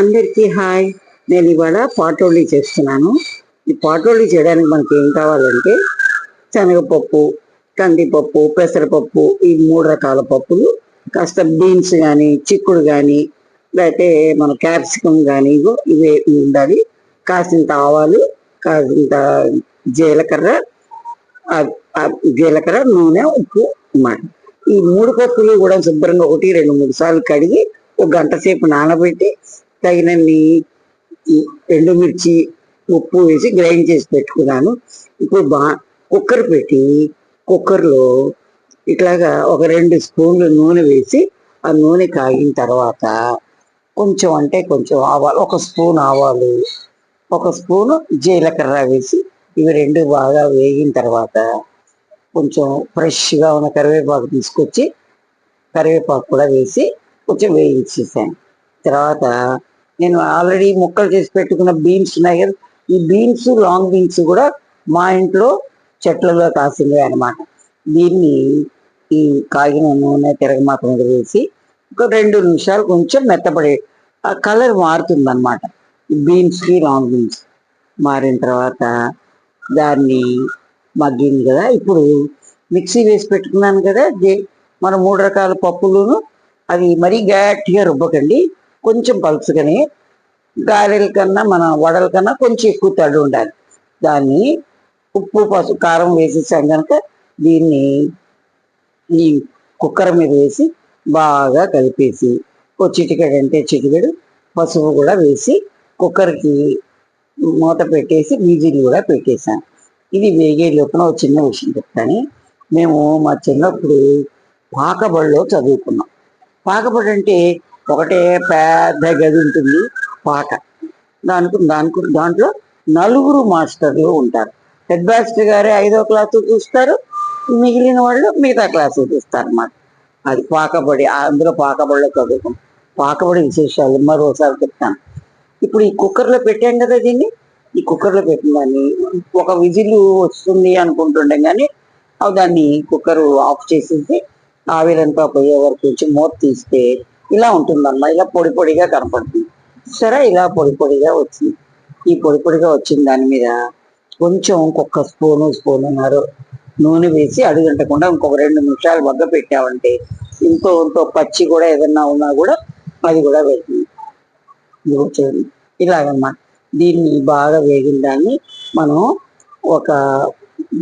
అందరికీ హాయ్. నేను ఇవాళ పాటోళ్ళీ చేస్తున్నాను. ఈ పాటోళ్ళీ చేయడానికి మనకి ఏం కావాలంటే శనగపప్పు కందిపప్పు పెసరపప్పు ఈ మూడు రకాల పప్పులు కాస్త బీన్స్ కానీ చిక్కుడు కానీ లేకపోతే మన క్యాప్సికమ్ కానీ ఇగో ఇవే ఉండాలి. కాసింత ఆవాలు కాసింత జీలకర్ర జీలకర్ర నూనె ఉప్పు అన్నమాట ఈ మూడు పప్పులు కూడా శుభ్రంగా ఒకటి రెండు మూడు సార్లు కడిగి ఒక గంట సేపు నానబెట్టి తగినన్ని ఎండుమిర్చి ఉప్పు వేసి గ్రైండ్ చేసి పెట్టుకున్నాను. ఇప్పుడు బా కుక్కర్ పెట్టి కుక్కర్లో ఇట్లాగా ఒక రెండు స్పూన్లు నూనె వేసి ఆ నూనె కాగిన తర్వాత కొంచెం అంటే కొంచెం ఆవాలు ఒక స్పూన్ ఆవాలు ఒక స్పూను జీలకర్ర వేసి ఇవి రెండు బాగా వేగిన తర్వాత కొంచెం ఫ్రెష్గా ఉన్న కరివేపాకు తీసుకొచ్చి కరివేపాకు కూడా వేసి కొంచెం వేయించేసాను. తర్వాత నేను ఆల్రెడీ ముక్కలు చేసి పెట్టుకున్న బీన్స్ ఉన్నాయి కదా. ఈ బీన్స్ లాంగ్ బీన్స్ కూడా మా ఇంట్లో చెట్లలో కాసినవి అనమాట దీన్ని ఈ కాగిన నూనె తిరగమాత మీద వేసి ఒక రెండు నిమిషాలు కొంచెం మెత్తపడే ఆ కలర్ మారుతుంది అనమాట బీన్స్కి లాంగ్ బీన్స్ మారిన తర్వాత దాన్ని మగ్గింది కదా. ఇప్పుడు మిక్సీ వేసి పెట్టుకున్నాను కదా. మన మూడు రకాల పప్పులను అవి మరీ గట్టిగా రుబ్బకండి. కొంచెం పలుచుకొని గారెల కన్నా మన వడల కన్నా కొంచెం ఎక్కువ తడి ఉండాలి. దాన్ని ఉప్పు పసుపు కారం వేసేసాం కనుక దీన్ని ఈ కుక్కర్ మీద వేసి బాగా కలిపేసి ఓ చిటికెడు అంటే చిటికెడు పసుపు కూడా వేసి కుక్కర్కి మూత పెట్టేసి విజిల్ కూడా పెట్టేశాను ఇది వేగే లోపల ఒక చిన్న విషయం చెప్తాను. మేము మా చిన్నప్పుడు పాకబడిలో చదువుకున్నాం. పాకబడి అంటే ఒకటే పెద్ద గది ఉంటుంది పాక దానికి దానికి దాంట్లో నలుగురు మాస్టర్లు ఉంటారు. హెడ్ మాస్టర్ గారే ఐదో క్లాసు చూస్తారు మిగిలిన వాళ్ళు మిగతా క్లాసు చూస్తారు అన్నమాట. అది పాకబడి అందులో పాకబడిలో చదువుకున్నాం పాకబడి విశేషాలు మరోసారి చెప్తాను. ఇప్పుడు ఈ కుక్కర్లో పెట్టాం కదా దీన్ని? ఈ కుక్కర్లో పెట్టిన దాన్ని ఒక విజిల్ వస్తుంది అనుకుంటుండే కానీ అవి దాన్ని కుక్కర్ ఆఫ్ చేసేసి ఆవిరంతా పోయే వరకు వచ్చి మూత తీస్తే ఇలా ఉంటుందన్నమాట ఇలా పొడి పొడిగా కనపడుతుంది. సరే ఇలా పొడి పొడిగా వచ్చింది ఈ పొడి పొడిగా వచ్చిన దాని మీద కొంచెం ఇంకొక స్పూను స్పూనున్నర నూనె వేసి అడుగంటకుండా ఇంకొక రెండు నిమిషాలు వగ్గ పెట్టామంటే ఇంకో ఇంకో పచ్చి కూడా ఏదన్నా ఉన్నా కూడా అది కూడా వెళ్తుంది చూడండి ఇలాగన్నమాట దీన్ని బాగా వేగిన దాన్ని మనం ఒక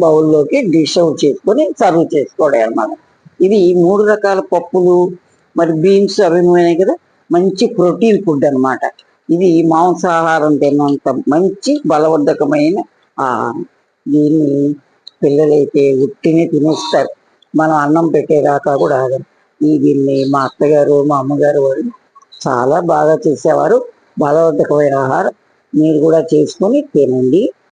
బౌల్లోకి డిష్ అవుట్ చేసుకొని సర్వ్ చేసుకోవడం అన్నమాట. ఇది మూడు రకాల పప్పులు మరి బీన్స్ అవి ఉన్నాయి కదా మంచి ప్రోటీన్ ఫుడ్ అనమాట ఇది మాంసాహారం తిన్నంత మంచి బలవర్ధకమైన ఆహారం. దీన్ని పిల్లలైతే ఉట్టిని తినేస్తారు. మనం అన్నం పెట్టేదాకా కూడా ఆగరు ఈ దీన్ని మా అత్తగారు మా అమ్మగారు వాళ్ళు చాలా బాగా చేసేవారు. బలవర్ధకమైన ఆహారం. మీరు కూడా చేసుకొని తినండి.